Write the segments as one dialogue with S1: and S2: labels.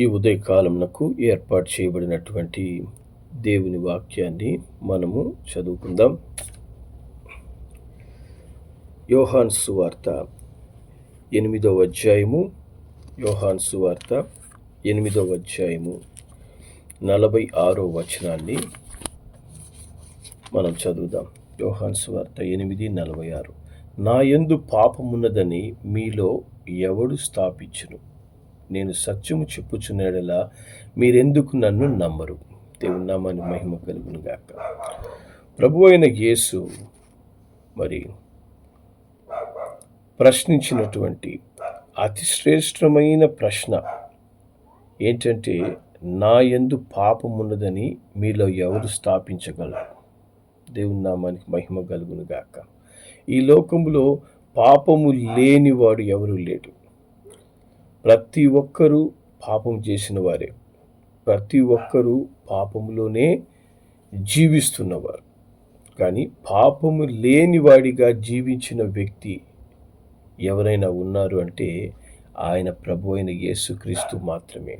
S1: ఈ ఉదయకాలమునకు ఏర్పాటు చేయబడినటువంటి దేవుని వాక్యాన్ని మనము చదువుకుందాం. యోహాన్ సువార్త ఎనిమిదవ అధ్యాయము. యోహాన్ సువార్త ఎనిమిదవ అధ్యాయము నలభై ఆరో వచనాన్ని మనం చదువుదాం. యోహాన్ సువార్త ఎనిమిది నలభై ఆరు. నా ఎందు పాపమున్నదని మీలో ఎవడు స్థాపించును? నేను సత్యము చెప్పుచున్నాడలా మీరెందుకు నన్ను నమ్మరు? దేవుని నామాన్ని మహిమ కలుగును గాక ప్రభు అయిన యేసు మరి ప్రశ్నించినటువంటి అతి శ్రేష్టమైన ప్రశ్న ఏంటంటే నా ఎందు పాపం ఉన్నదని మీలో ఎవరు స్థాపించగలరు? దేవుని నామానికి మహిమ కలుగును గాక ఈ లోకంలో పాపము లేనివాడు ఎవరు లేడు. ప్రతి ఒక్కరూ పాపం చేసిన వారే. ప్రతి ఒక్కరూ పాపములోనే జీవిస్తున్నవారు. కానీ పాపము లేనివాడిగా జీవించిన వ్యక్తి ఎవరైనా ఉన్నారు అంటే ఆయన ప్రభు అయిన యేసుక్రీస్తు మాత్రమే.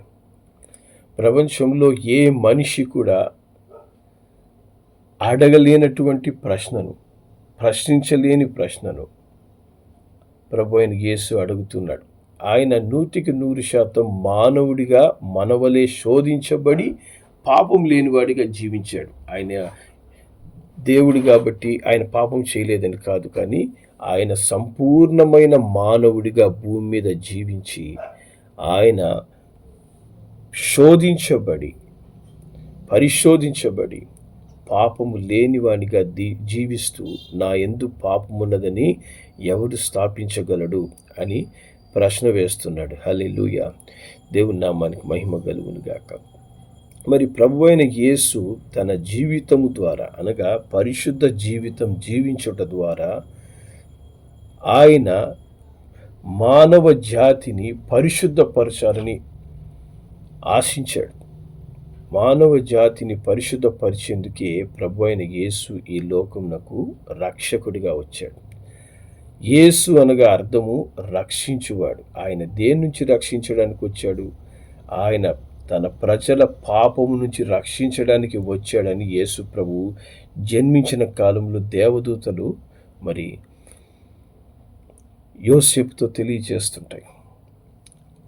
S1: ప్రపంచంలో ఏ మనిషి కూడా అడగలేనటువంటి ప్రశ్నను ప్రశ్నించలేని ప్రశ్నను ప్రభు అయిన యేసు అడుగుతున్నాడు. ఆయన నూటికి నూరు శాతం మానవుడిగా మనవలే శోధించబడి పాపం లేనివాడిగా జీవించాడు. ఆయన దేవుడు కాబట్టి ఆయన పాపం చేయలేదని కాదు కానీ ఆయన సంపూర్ణమైన మానవుడిగా భూమి మీద జీవించి ఆయన శోధించబడి పరిశోధించబడి పాపము లేనివానిగా దీ జీవిస్తూ నా ఎందు పాపమున్నదని ఎవడు స్థాపించగలడు అని ప్రశ్న వేస్తున్నాడు. హలెలుయ దేవుని నామానికి మహిమ కలుగునుగాక మరి ప్రభు అయిన యేసు తన జీవితము ద్వారా అనగా పరిశుద్ధ జీవితం జీవించుట ద్వారా ఆయన మానవ జాతిని పరిశుద్ధపరచాలని ఆశించాడు. మానవ జాతిని పరిశుద్ధపరిచేందుకే ప్రభు అయిన యేసు ఈ లోకమునకు రక్షకుడిగా వచ్చాడు. యేసు అనగా అర్థము రక్షించువాడు. ఆయన దేని నుంచి రక్షించడానికి వచ్చాడు? ఆయన తన ప్రజల పాపము నుంచి రక్షించడానికి వచ్చాడని యేసు ప్రభు జన్మించిన కాలంలో దేవదూతలు మరి యోసేపుతో తెలియజేస్తుంటాయి.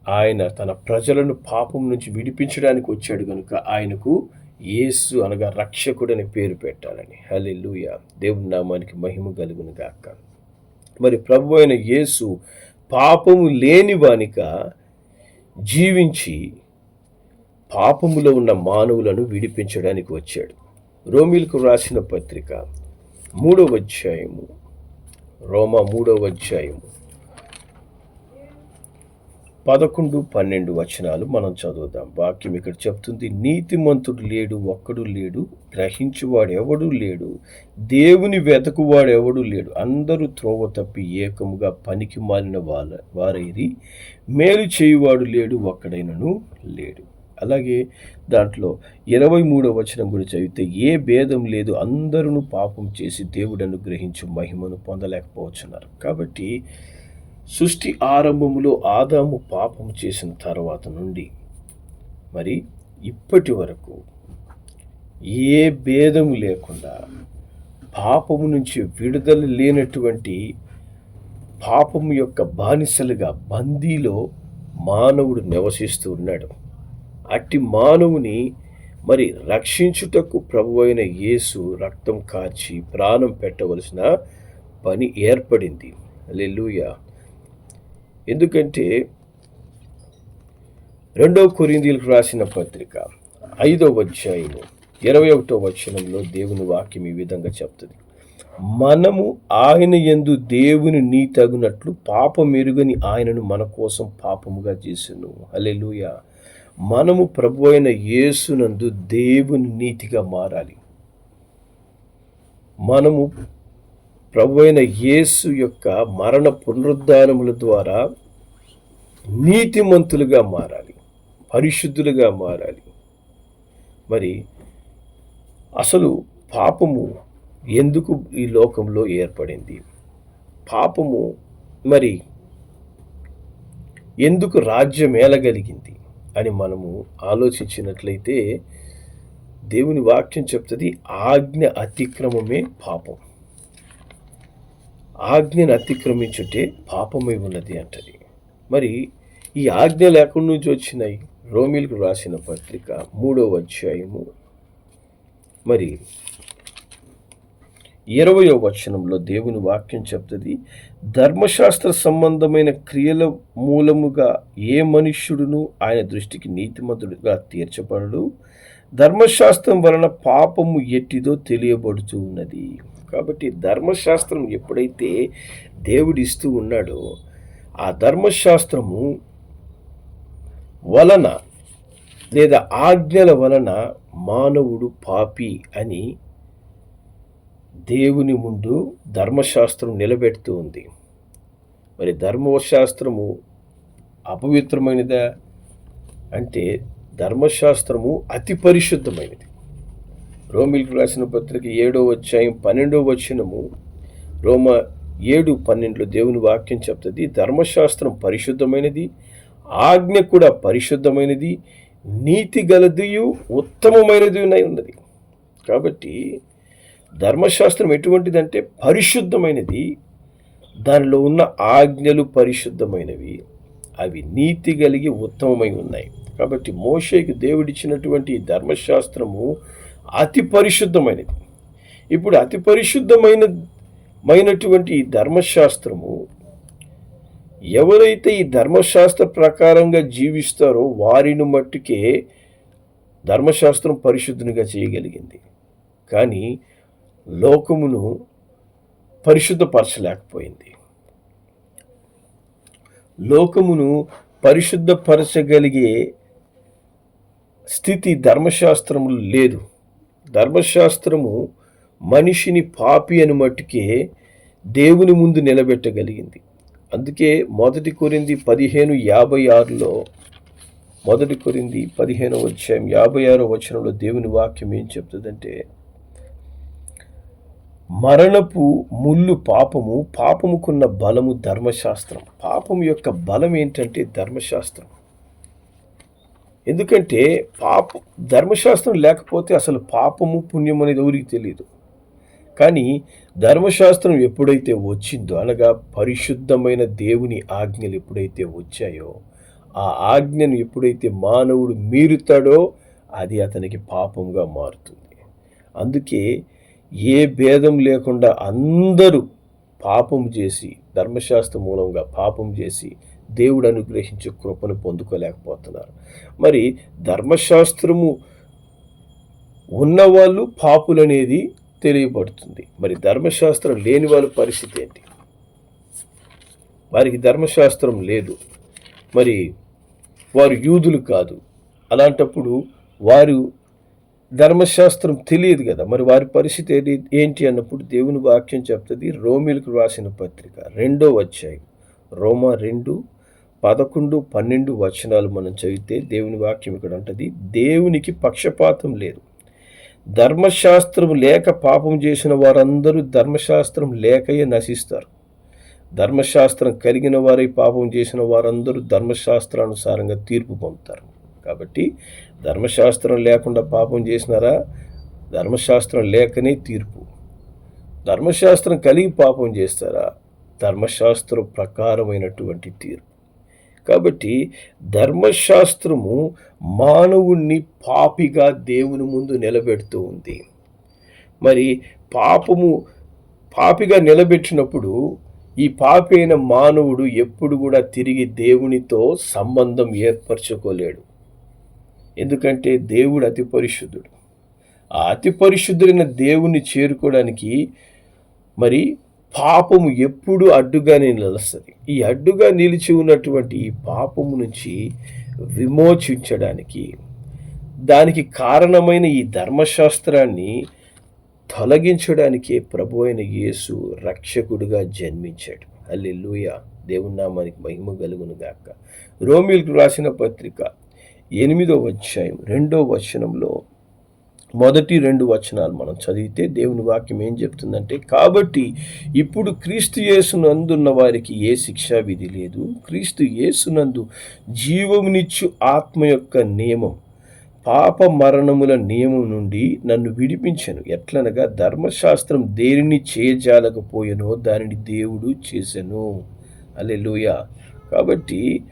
S1: ఆయన తన ప్రజలను పాపం నుంచి విడిపించడానికి వచ్చాడు కనుక ఆయనకు యేసు అనగా రక్షకుడని పేరు పెట్టాలని. హలెలుయ దేవుని నామానికి మహిమ కలుగును గాక. మరి ప్రభు అయిన యేసు పాపము లేని వానిక జీవించి పాపములో ఉన్న మానవులను విడిపించడానికి వచ్చాడు. రోమిల్కు రాసిన పత్రిక మూడవ అధ్యాయము రోమా మూడవ అధ్యాయము. పదకొండు పన్నెండు వచనాలు మనం చదువుదాం. వాక్యం ఇక్కడ చెప్తుంది నీతిమంతుడు లేడు ఒక్కడు లేడు గ్రహించువాడు ఎవడు లేడు దేవుని వెతకువాడు ఎవడు లేడు. అందరూ త్రోవ తప్పి ఏకముగా పనికి మాలిన వాళ్ళ వారైరి. మేలు చేయువాడు లేడు ఒక్కడైనను లేడు. అలాగే దాంట్లో ఇరవై మూడవ వచనం గురించి చదివితే ఏ భేదం లేదు అందరూ పాపం చేసి దేవుడను గ్రహించు మహిమను పొందలేకపోతున్నారు కాబట్టి సృష్టి ఆరంభములో ఆదాము పాపము చేసిన తర్వాత నుండి మరి ఇప్పటి వరకు ఏ భేదము లేకుండా పాపము నుంచి విడుదల లేనటువంటి పాపము యొక్క బానిసలుగా బందీలో మానవుడు నివసిస్తూ ఉన్నాడు. అట్టి మానవుని మరి రక్షించుటకు ప్రభు అయిన యేసు రక్తం కాచి ప్రాణం పెట్టవలసిన పని ఏర్పడింది. లెల్లుయా ఎందుకంటే రెండవ కొరిందీలకు రాసిన పత్రిక ఐదవ అధ్యాయము ఇరవై ఒకటో వచనంలో దేవుని వాక్యం ఈ విధంగా చెప్తుంది. మనము ఆయన ఎందు దేవుని నీ తగునట్లు పాపం మెరుగని ఆయనను మన కోసం పాపముగా చేసాను. అలెలుయ మనము ప్రభు అయిన యేసునందు దేవుని నీతిగా మారాలి. మనము ప్రభు అయిన యేసు యొక్క మరణ పునరుద్ధానముల ద్వారా నీతిమంతులుగా మారాలి పరిశుద్ధులుగా మారాలి. మరి అసలు పాపము ఎందుకు ఈ లోకంలో ఏర్పడింది? పాపము మరి ఎందుకు రాజ్యం ఏలగలిగింది అని మనము ఆలోచించినట్లయితే దేవుని వాక్యం చెప్తుంది ఆజ్ఞ అతిక్రమమే పాపం. ఆజ్ఞను అతిక్రమించుంటే పాపమై ఉన్నది అంటది. మరి ఈ ఆజ్ఞ లేకుండా నుంచి వచ్చినాయి. రోమిల్కు రాసిన పత్రిక మూడవ అధ్యాయము. మరి ఇరవయో వచనంలో దేవుని వాక్యం చెప్తుంది ధర్మశాస్త్ర సంబంధమైన క్రియల మూలముగా ఏ మనుష్యుడును ఆయన దృష్టికి నీతిమంతుడుగా తీర్చబడడు. ధర్మశాస్త్రం వలన పాపము ఎట్టిదో తెలియబడుతూ ఉన్నది. కాబట్టి ధర్మశాస్త్రం ఎప్పుడైతే దేవుడిస్తూ ఉన్నాడో ఆ ధర్మశాస్త్రము వలన లేదా ఆజ్ఞల వలన మానవుడు పాపి అని దేవుని ముందు ధర్మశాస్త్రం నిలబెడుతూ ఉంది. మరి ధర్మశాస్త్రము అపవిత్రమైనదా? అంటే ధర్మశాస్త్రము అతి పరిశుద్ధమైనది. రోమిల్కి రాసిన పత్రిక ఏడో అధ్యాయం పన్నెండో వచనము రోమ ఏడు పన్నెండులో దేవుని వాక్యం చెప్తుంది ధర్మశాస్త్రం పరిశుద్ధమైనది ఆజ్ఞ కూడా పరిశుద్ధమైనది నీతి గలదియు ఉత్తమమైనది ఉన్నది. కాబట్టి ధర్మశాస్త్రం ఎటువంటిదంటే పరిశుద్ధమైనది దానిలో ఉన్న ఆజ్ఞలు పరిశుద్ధమైనవి అవి నీతి కలిగి ఉత్తమమై ఉన్నాయి. కాబట్టి మోషేకి దేవుడిచ్చినటువంటి ధర్మశాస్త్రము అతి పరిశుద్ధమైనది. ఇప్పుడు అతి పరిశుద్ధమైన మైనటువంటి ఈ ధర్మశాస్త్రము ఎవరైతే ఈ ధర్మశాస్త్ర ప్రకారంగా జీవిస్తారో వారిని మట్టుకే ధర్మశాస్త్రం పరిశుద్ధునిగా చేయగలిగింది. కానీ లోకమును పరిశుద్ధపరచలేకపోయింది. లోకమును పరిశుద్ధపరచగలిగే స్థితి ధర్మశాస్త్రములు లేదు. ధర్మశాస్త్రము మనిషిని పాపి అని మట్టుకే దేవుని ముందు నిలబెట్టగలిగింది. అందుకే మొదటి కొరింది పదిహేను యాభై ఆరులో మొదటి కొరింది పదిహేను వచ్చాం యాభై ఆరో వచనంలో దేవుని వాక్యం ఏం చెప్తుందంటే మరణపు ముళ్ళు పాపము పాపముకున్న బలము ధర్మశాస్త్రం. పాపం యొక్క బలం ఏంటంటే ధర్మశాస్త్రం. ఎందుకంటే పాప ధర్మశాస్త్రం లేకపోతే అసలు పాపము పుణ్యం అనేది ఎవరికి తెలియదు కానీ ధర్మశాస్త్రం ఎప్పుడైతే వచ్చిందో అనగా పరిశుద్ధమైన దేవుని ఆజ్ఞలు ఎప్పుడైతే వచ్చాయో ఆ ఆజ్ఞను ఎప్పుడైతే మానవుడు మీరుతాడో అది అతనికి పాపంగా మారుతుంది. అందుకే ఏ భేదం లేకుండా అందరూ పాపం చేసి ధర్మశాస్త్ర మూలంగా పాపం చేసి దేవుడు అనుగ్రహించే కృపను పొందుకోలేకపోతున్నారు. మరి ధర్మశాస్త్రము ఉన్నవాళ్ళు పాపులనేది తెలియబడుతుంది. మరి ధర్మశాస్త్రం లేని వాళ్ళ పరిస్థితి ఏంటి? వారికి ధర్మశాస్త్రం లేదు. మరి వారు యూదులు కాదు. అలాంటప్పుడు వారు ధర్మశాస్త్రం తెలియదు కదా. మరి వారి పరిస్థితి ఏంటి అన్నప్పుడు దేవుని వాక్యం చెప్తుంది. రోమిలకు రాసిన పత్రిక రెండో అధ్యాయం. రోమా రెండు పదకొండు పన్నెండు వచనాలు మనం చదివితే దేవుని వాక్యం ఇక్కడ ఉంటుంది దేవునికి పక్షపాతం లేదు. ధర్మశాస్త్రం లేక పాపం చేసిన వారందరూ ధర్మశాస్త్రం లేకయే నశిస్తారు. ధర్మశాస్త్రం కలిగిన వారై పాపం చేసిన వారందరూ ధర్మశాస్త్రానుసారంగా తీర్పు పొందుతారు. కాబట్టి ధర్మశాస్త్రం లేకుండా పాపం చేసినారా? ధర్మశాస్త్రం లేకనే తీర్పు. ధర్మశాస్త్రం కలిగి పాపం చేస్తారా? ధర్మశాస్త్రం ప్రకారమైనటువంటి తీర్పు. కాబట్టి ధర్మశాస్త్రము మానవుణ్ణి పాపిగా దేవుని ముందు నిలబెడుతూ ఉంది. మరి పాపము పాపిగా నిలబెట్టినప్పుడు ఈ పాపైన మానవుడు ఎప్పుడు కూడా తిరిగి దేవునితో సంబంధం ఏర్పరచుకోలేడు. ఎందుకంటే దేవుడు అతి పరిశుద్ధుడు. ఆ అతి పరిశుద్ధుడైన దేవుణ్ణి చేరుకోవడానికి మరి పాపము ఎప్పుడు అడ్డుగానే నిలుస్తుంది. ఈ అడ్డుగా నిలిచి ఉన్నటువంటి ఈ పాపము నుంచి విమోచించడానికి దానికి కారణమైన ఈ ధర్మశాస్త్రాన్ని తొలగించడానికే ప్రభు అయిన యేసు రక్షకుడుగా జన్మించాడు. అల్లెలుయ దేవుని నామానికి మహిమ కలుగును గాక. రోమిల్కు రాసిన పత్రిక ఎనిమిదో అధ్యాయం రెండో వచనంలో మొదటి రెండు వచనాలు మనం చదివితే దేవుని వాక్యం ఏం చెప్తుందంటే కాబట్టి ఇప్పుడు క్రీస్తు యేసునందున్న వారికి ఏ శిక్షా విధి లేదు. క్రీస్తు యేసునందు జీవమునిచ్చు ఆత్మ యొక్క నియమం పాప మరణముల నియమం నుండి నన్ను విడిపించను. ఎట్లనగా ధర్మశాస్త్రం దేనిని చేయజాలకపోయెనో దానిని దేవుడు చేసెను. అలెలుయ కాబట్టి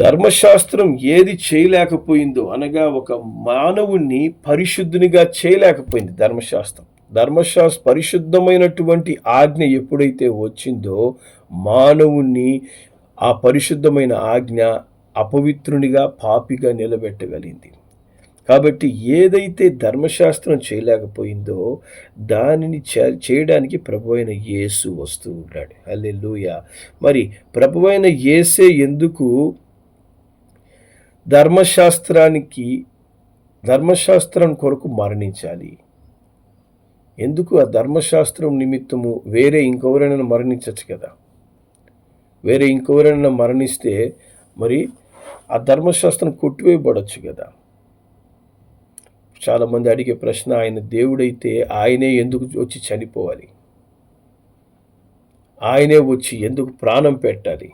S1: ధర్మశాస్త్రం ఏది చేయలేకపోయిందో అనగా ఒక మానవుణ్ణి పరిశుద్ధునిగా చేయలేకపోయింది ధర్మశాస్త్రం. ధర్మశాస్త్ర పరిశుద్ధమైనటువంటి ఆజ్ఞ ఎప్పుడైతే వచ్చిందో మానవుణ్ణి ఆ పరిశుద్ధమైన ఆజ్ఞ అపవిత్రునిగా పాపిగా నిలబెట్టగలిగింది. కాబట్టి ఏదైతే ధర్మశాస్త్రం చేయలేకపోయిందో దానిని చేయడానికి ప్రభు అయిన యేసు వస్తూ ఉంటాడు అల్లెలుయ మరి ప్రభు అయిన యేసే ఎందుకు ధర్మశాస్త్రానికి ధర్మశాస్త్రం కొరకు మరణించాలి. ఎందుకు ఆ ధర్మశాస్త్రం నిమిత్తము వేరే ఇంకెవరైనా మరణించచ్చు కదా? వేరే ఇంకెవరైనా మరణిస్తే మరి ఆ ధర్మశాస్త్రం కొట్టివేయబడచ్చు కదా? చాలామంది అడిగే ప్రశ్న ఆయన దేవుడైతే ఆయనే ఎందుకు వచ్చి చనిపోవాలి? ఆయనే వచ్చి ఎందుకు ప్రాణం పెట్టాలి?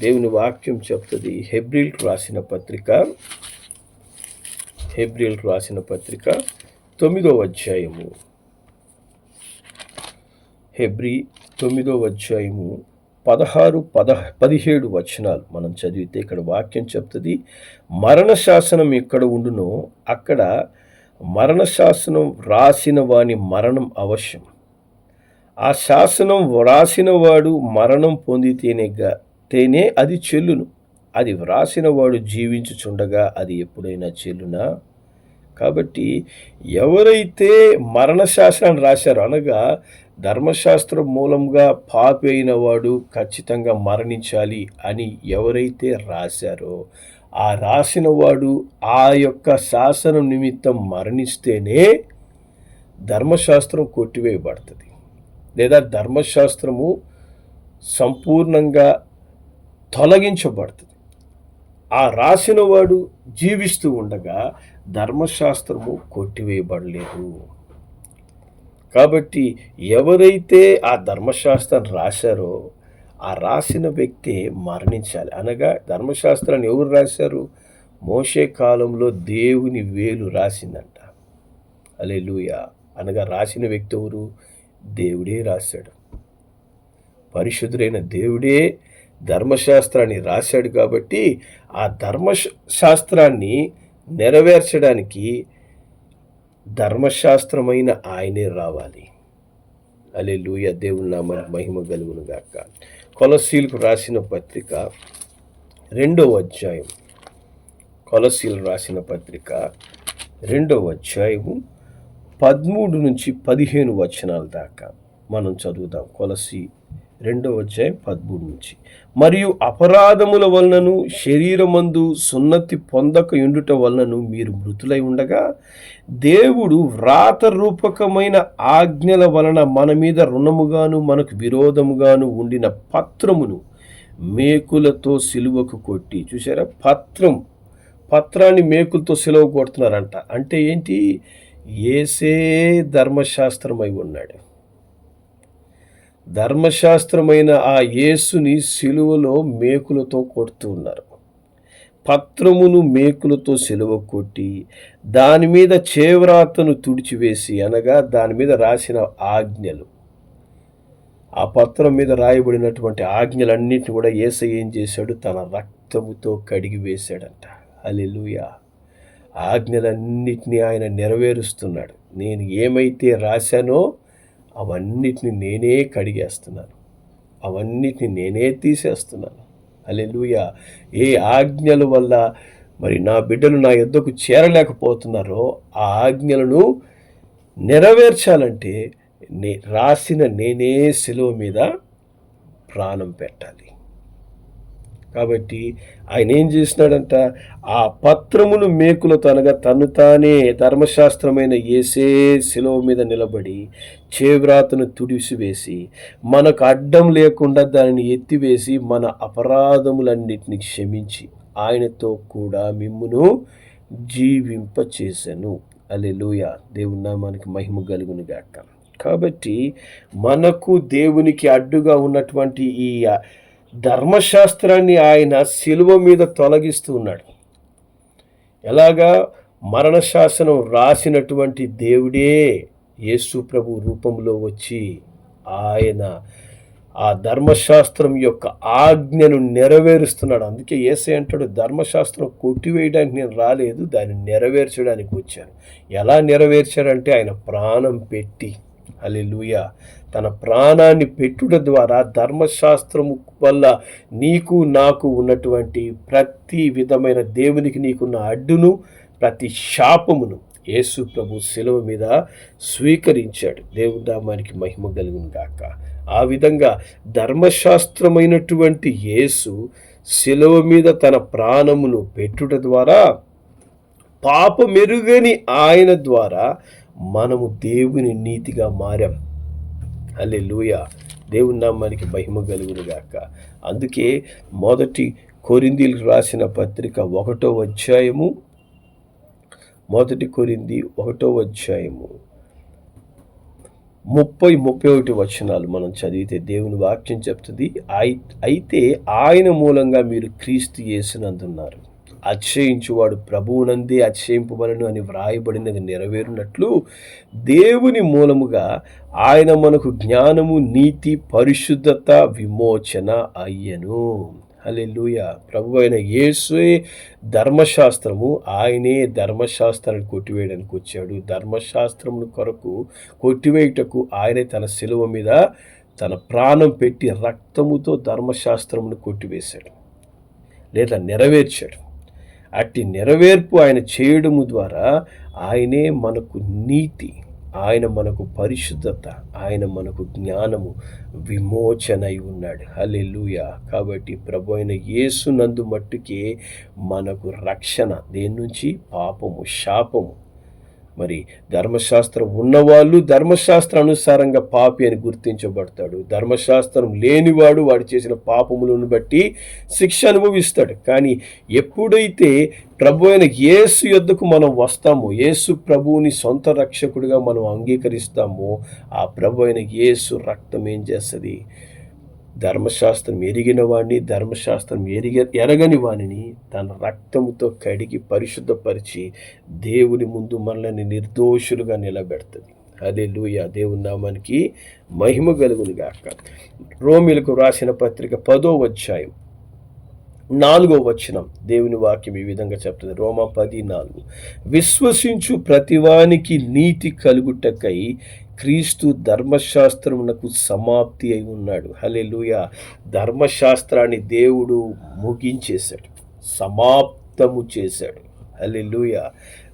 S1: దేవుని వాక్యం చెప్తుంది. హెబ్రిల్ రాసిన పత్రిక. హెబ్రిల్ రాసిన పత్రిక తొమ్మిదో అధ్యాయము. హెబ్రి తొమ్మిదో అధ్యాయము పదహారు పద పదిహేడు వచనాలు మనం చదివితే ఇక్కడ వాక్యం చెప్తుంది. మరణ శాసనం ఎక్కడ ఉండునో అక్కడ మరణ శాసనం వ్రాసిన వాని మరణం అవశ్యం. ఆ శాసనం వ్రాసిన వాడు మరణం పొందితేనే తేనే అది చెల్లును. అది వ్రాసిన వాడు జీవించుచుండగా అది ఎప్పుడైనా చెల్లునా? కాబట్టి ఎవరైతే మరణశాస్త్రాన్ని శాసనాన్ని రాశారో అనగా ధర్మశాస్త్రం మూలంగా పాపి అయిన వాడు ఖచ్చితంగా మరణించాలి అని ఎవరైతే రాశారో ఆ రాసిన వాడు ఆ యొక్క శాసనం నిమిత్తం మరణిస్తేనే ధర్మశాస్త్రం కొట్టివేయబడుతుంది. లేదా ధర్మశాస్త్రము సంపూర్ణంగా తొలగించబడుతుంది. ఆ రాసిన వాడు జీవిస్తూ ఉండగా ధర్మశాస్త్రము కొట్టివేయబడలేదు. కాబట్టి ఎవరైతే ఆ ధర్మశాస్త్రం రాశారో ఆ రాసిన వ్యక్తి మరణించాలి. అనగా ధర్మశాస్త్రాన్ని ఎవరు రాశారు? మోసే కాలంలో దేవుని వేలు రాసిందంట. అలే అనగా రాసిన వ్యక్తి ఎవరు? దేవుడే రాశాడు. పరిశుద్ధుడైన దేవుడే ధర్మశాస్త్రాన్ని రాశాడు కాబట్టి ఆ ధర్మశాస్త్రాన్ని నెరవేర్చడానికి ధర్మశాస్త్రమైన ఆయనే రావాలి. అలే లూయ దేవుని నామ మహిమ కలుగును గాక. కొలసీలకు రాసిన పత్రిక రెండవ అధ్యాయం. కొలసీలు రాసిన పత్రిక రెండవ అధ్యాయము పదమూడు నుంచి పదిహేను వచనాల దాకా మనం చదువుదాం. కొలసి రెండవ వచ్చాయి పదమూడు నుంచి. మరియు అపరాధముల వలనను శరీరమందు సున్నతి పొందక ఉండుట వలనను మీరు మృతులై ఉండగా దేవుడు వ్రాత రూపకమైన ఆజ్ఞల వలన మన మీద రుణముగాను మనకు విరోధముగాను ఉండిన పత్రమును మేకులతో సిలువకు కొట్టి చూసారా పత్రం పత్రాన్ని మేకులతో సిలువ కొడుతున్నారంట. అంటే ఏంటి? ఏసే ధర్మశాస్త్రమై ఉన్నాడు. ధర్మశాస్త్రమైన ఆ యేసుని సిలువలో మేకులతో కొడుతూ ఉన్నారు. పత్రమును మేకులతో సిలువ కొట్టి దాని మీద చేవ్రాతను తుడిచివేసి అనగా దాని మీద రాసిన ఆజ్ఞలు. ఆ పత్రం మీద రాయబడినటువంటి ఆజ్ఞలన్నింటిని కూడా ఏస ఏం చేశాడు? తన రక్తముతో కడిగి వేశాడంట. అలెలుయా ఆజ్ఞలన్నిటినీ ఆయన నెరవేరుస్తున్నాడు. నేను ఏమైతే రాశానో అవన్నిటిని నేనే కడిగేస్తున్నాను. అవన్నిటిని నేనే తీసేస్తున్నాను. అలెలుయ ఏ ఆజ్ఞల వల్ల మరి నా బిడ్డలు నా యుద్ధకు చేరలేకపోతున్నారో ఆ ఆజ్ఞలను నెరవేర్చాలంటే నే రాసిన నేనే సెలవు మీద ప్రాణం పెట్టాలి. కాబట్టి ఆయన ఏం చేసినాడంట? ఆ పత్రమును మేకులు తనగా తను తానే ధర్మశాస్త్రమైన ఏసే శిలువ మీద నిలబడి చేవ్రాతను తుడిసివేసి మనకు అడ్డం లేకుండా దానిని ఎత్తివేసి మన అపరాధములన్నిటిని క్షమించి ఆయనతో కూడా మిమ్మును జీవింపచేసెను. అల్లెలూయ దేవుని నామానికి మహిమ కలుగునుగాక కాబట్టి మనకు దేవునికి అడ్డుగా ఉన్నటువంటి ఈ ధర్మశాస్త్రాన్ని ఆయన శిలువ మీద తొలగిస్తూ ఉన్నాడు. ఎలాగా మరణశాసనం రాసినటువంటి దేవుడే యేసు ప్రభు రూపంలో వచ్చి ఆయన ఆ ధర్మశాస్త్రం యొక్క ఆజ్ఞను నెరవేరుస్తున్నాడు. అందుకే ఏసై అంటాడు ధర్మశాస్త్రం కొట్టివేయడానికి నేను రాలేదు దాన్ని నెరవేర్చడానికి వచ్చాను. ఎలా నెరవేర్చాడంటే ఆయన ప్రాణం పెట్టి అలెలుయ తన ప్రాణాన్ని పెట్టుట ద్వారా ధర్మశాస్త్రము వల్ల నీకు నాకు ఉన్నటువంటి ప్రతి విధమైన దేవునికి నీకున్న అడ్డును ప్రతి శాపమును యేసు ప్రభు శిలువ మీద స్వీకరించాడు. దేవుని నామానికి మహిమ కలుగును గాక. ఆ విధంగా ధర్మశాస్త్రమైనటువంటి యేసు శిలువ మీద తన ప్రాణమును పెట్టుట ద్వారా పాప మెరుగని ఆయన ద్వారా మనము దేవుని నీతిగా మారాం. అల్లే లూయ దేవుని నామానికి మహిమ కలుగునుగాక అందుకే మొదటి కొరిందీలకు రాసిన పత్రిక ఒకటో అధ్యాయము మొదటి కొరింది ఒకటో అధ్యాయము. ముప్పై ముప్పై ఒకటి వచనాలు మనం చదివితే దేవుని వాక్యం చెప్తుంది అయితే ఆయన మూలంగా మీరు క్రీస్తు చేసినందున్నారు అతిశయించువాడు. ప్రభువునందే అతిశయింపబలను అని వ్రాయబడినది నెరవేరునట్లు దేవుని మూలముగా ఆయన మనకు జ్ఞానము నీతి పరిశుద్ధత విమోచన అయ్యను. హలెలుయ ప్రభు అయిన యేసుయే ధర్మశాస్త్రము ఆయనే ధర్మశాస్త్రాన్ని కొట్టివేయడానికి వచ్చాడు. ధర్మశాస్త్రమును కొరకు కొట్టివేయుటకు ఆయనే తన శిలువ మీద తన ప్రాణం పెట్టి రక్తముతో ధర్మశాస్త్రమును కొట్టివేశాడు. లేదా నెరవేర్చాడు. అట్టి నెరవేర్పు ఆయన చేయడము ద్వారా ఆయనే మనకు నీతి ఆయన మనకు పరిశుద్ధత ఆయన మనకు జ్ఞానము విమోచనై ఉన్నాడు. హలెలుయ కాబట్టి ప్రభు అయిన యేసునందు మట్టుకే మనకు రక్షణ దేని నుంచి? పాపము శాపము. మరి ధర్మశాస్త్రం ఉన్నవాళ్ళు ధర్మశాస్త్ర అనుసారంగా పాపి అని గుర్తించబడతాడు. ధర్మశాస్త్రం లేనివాడు వాడు చేసిన పాపములను బట్టి శిక్ష అనుభవిస్తాడు. కానీ ఎప్పుడైతే ప్రభు అయిన యేసు యొద్దకు మనం వస్తామో యేసు ప్రభువుని సొంత రక్షకుడిగా మనం అంగీకరిస్తామో ఆ ప్రభు అయిన యేసు రక్తం ఏం చేస్తుంది? ధర్మశాస్త్రం ఎరిగిన వాడిని ధర్మశాస్త్రం ఎరిగ ఎరగని వాణిని తన రక్తముతో కడిగి పరిశుద్ధపరిచి దేవుని ముందు మనల్ని నిర్దోషులుగా నిలబెడుతుంది. అదే లూయ దేవుని నామానికి మహిమ కలుగును గాక. రోమిలకు రాసిన పత్రిక పదో అధ్యాయం నాలుగో వచనం దేవుని వాక్యం ఈ విధంగా చెప్తుంది. రోమా పది నాలుగు. విశ్వసించు ప్రతివానికి నీతి కలుగుటకై క్రీస్తు ధర్మశాస్త్రమునకు సమాప్తి అయి ఉన్నాడు. హలెలుయ ధర్మశాస్త్రాన్ని దేవుడు ముగించేశాడు. సమాప్తము చేశాడు. హలెలుయ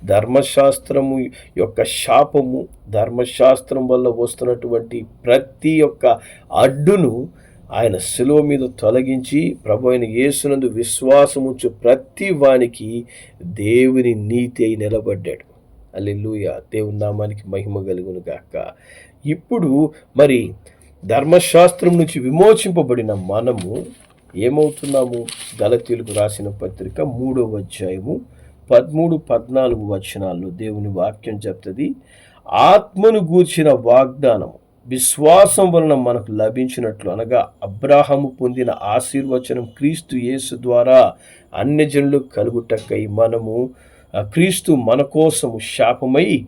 S1: ధర్మశాస్త్రము యొక్క శాపము ధర్మశాస్త్రం వల్ల వస్తున్నటువంటి ప్రతి ఒక్క అడ్డును ఆయన శిలువ మీద తొలగించి ప్రభు అయిన యేసునందు విశ్వాసముంచు ప్రతి వానికి దేవుని నీతి అయి నిలబడ్డాడు. అల్లెలుయ దేవుని నామానికి మహిమ కలుగును గాక. ఇప్పుడు మరి ధర్మశాస్త్రం నుంచి విమోచింపబడిన మనము ఏమవుతున్నాము? గలతీలకు రాసిన పత్రిక మూడవ అధ్యాయము పదమూడు పద్నాలుగు వచనాల్లో దేవుని వాక్యం చెప్తుంది. ఆత్మను గూర్చిన వాగ్దానం విశ్వాసం వలన మనకు లభించినట్లు అనగా అబ్రాహము పొందిన ఆశీర్వచనం క్రీస్తు యేసు ద్వారా అన్యజనులు కలుగుటకై మనము క్రీస్తు మన కోసము శాపమై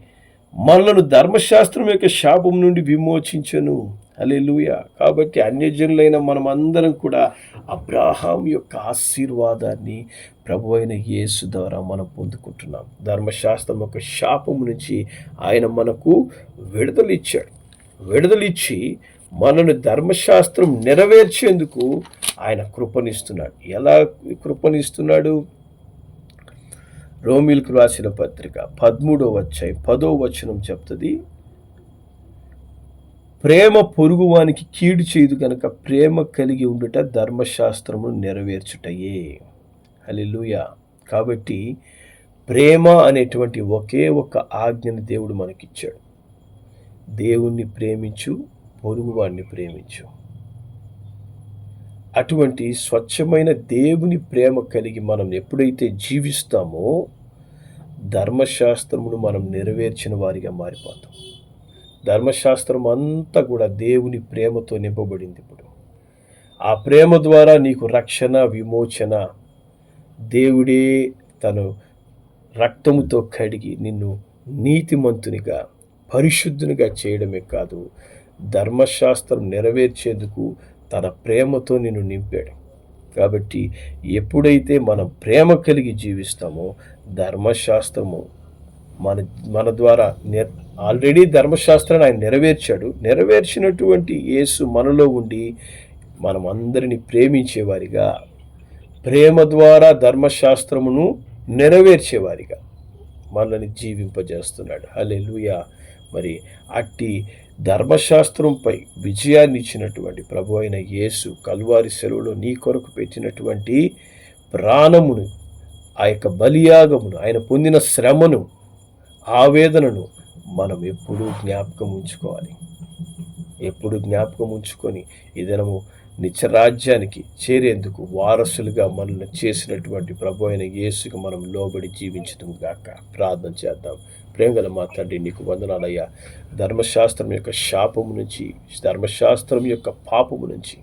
S1: మనలను ధర్మశాస్త్రం యొక్క శాపం నుండి విమోచించను. అలెలుయ కాబట్టి అన్యజనులైన మనమందరం కూడా అబ్రాహాం యొక్క ఆశీర్వాదాన్ని ప్రభు అయిన యేసు ద్వారా మనం పొందుకుంటున్నాం. ధర్మశాస్త్రం యొక్క శాపం నుంచి ఆయన మనకు విడుదలిచ్చాడు. విడుదలిచ్చి మనను ధర్మశాస్త్రం నెరవేర్చేందుకు ఆయన కృపనిస్తున్నాడు. ఎలా కృపనిస్తున్నాడు? రోమిల్కు రాసిన పత్రిక పదమూడో వచ్చాయి పదో వచనం చెప్తుంది ప్రేమ పొరుగువానికి కీడు చేయదు కనుక ప్రేమ కలిగి ఉండుట ధర్మశాస్త్రము నెరవేర్చుటయే. అలెలుయ కాబట్టి ప్రేమ అనేటువంటి ఒకే ఒక ఆజ్ఞని దేవుడు మనకిచ్చాడు. దేవుణ్ణి ప్రేమించు పొరుగువాడిని ప్రేమించు. అటువంటి స్వచ్ఛమైన దేవుని ప్రేమ కలిగి మనం ఎప్పుడైతే జీవిస్తామో ధర్మశాస్త్రమును మనం నెరవేర్చిన వారిగా మారిపోతాం. ధర్మశాస్త్రం అంతా కూడా దేవుని ప్రేమతో నింపబడింది ఇప్పుడు. ఆ ప్రేమ ద్వారా నీకు రక్షణ విమోచన దేవుడే తను రక్తముతో కడిగి నిన్ను నీతిమంతునిగా పరిశుద్ధునిగా చేయడమే కాదు ధర్మశాస్త్రం నెరవేర్చేందుకు తన ప్రేమతో నిన్ను నింపాడు. కాబట్టి ఎప్పుడైతే మనం ప్రేమ కలిగి జీవిస్తామో ధర్మశాస్త్రము మన మన ద్వారా నెర్ ఆల్రెడీ ధర్మశాస్త్రాన్ని ఆయన నెరవేర్చాడు. నెరవేర్చినటువంటి యేసు మనలో ఉండి మనం అందరిని ప్రేమించేవారిగా ప్రేమ ద్వారా ధర్మశాస్త్రమును నెరవేర్చేవారిగా. మనల్ని జీవింపజేస్తున్నాడు. హల్లెలూయా. మరి అట్టి ధర్మశాస్త్రంపై విజయాన్ని ఇచ్చినటువంటి ప్రభు అయిన యేసు కల్వారి సెలవులో నీ కొరకు పెట్టినటువంటి ప్రాణమును ఆ యొక్క బలియాగమును ఆయన పొందిన శ్రమను ఆవేదనను మనం ఎప్పుడూ జ్ఞాపకం ఉంచుకోవాలి. ఎప్పుడు జ్ఞాపకం ఉంచుకొని ఏదైనా నిత్యరాజ్యానికి చేరేందుకు వారసులుగా మనల్ని చేసినటువంటి ప్రభు అయిన యేసుకు మనం లోబడి జీవించడం గాక. ప్రార్థన చేద్దాం. ప్రేమగల మా తండ్రి నీకు వందనాలయ్యా. ధర్మశాస్త్రం యొక్క శాపము నుంచి ధర్మశాస్త్రం యొక్క పాపము నుంచి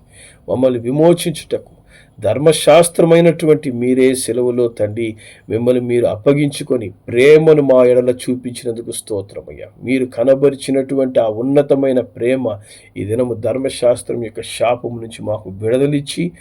S1: మమ్మల్ని విమోచించుటకు ధర్మశాస్త్రమైనటువంటి మీరే సెలవులో తండ్రి మిమ్మల్ని మీరు అప్పగించుకొని ప్రేమను మా ఎడల చూపించినందుకు స్తోత్రమయ్యా. మీరు కనబరిచినటువంటి ఆ ఉన్నతమైన ప్రేమ ఈ దినము ధర్మశాస్త్రం యొక్క శాపం నుంచి మాకు విడుదలిచ్చి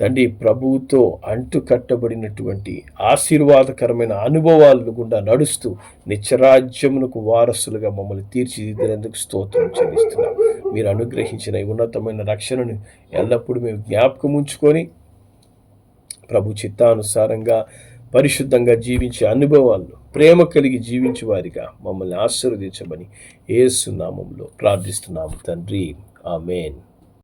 S1: తండ్రి ప్రభువుతో అంటు కట్టబడినటువంటి ఆశీర్వాదకరమైన అనుభవాలను గుండా నడుస్తూ నిత్యరాజ్యమునకు వారసులుగా మమ్మల్ని తీర్చిదిద్దినందుకు స్తోత్రం చెల్లిస్తున్నాం. మీరు అనుగ్రహించిన ఈ ఉన్నతమైన రక్షణను ఎల్లప్పుడూ మేము జ్ఞాపకం ఉంచుకొని ప్రభు చిత్తానుసారంగా పరిశుద్ధంగా జీవించే అనుభవాలను ప్రేమ కలిగి జీవించే వారిగా మమ్మల్ని ఆశీర్వదించమని ఏసునామంలో ప్రార్థిస్తున్నాము తండ్రి. ఆమెన్.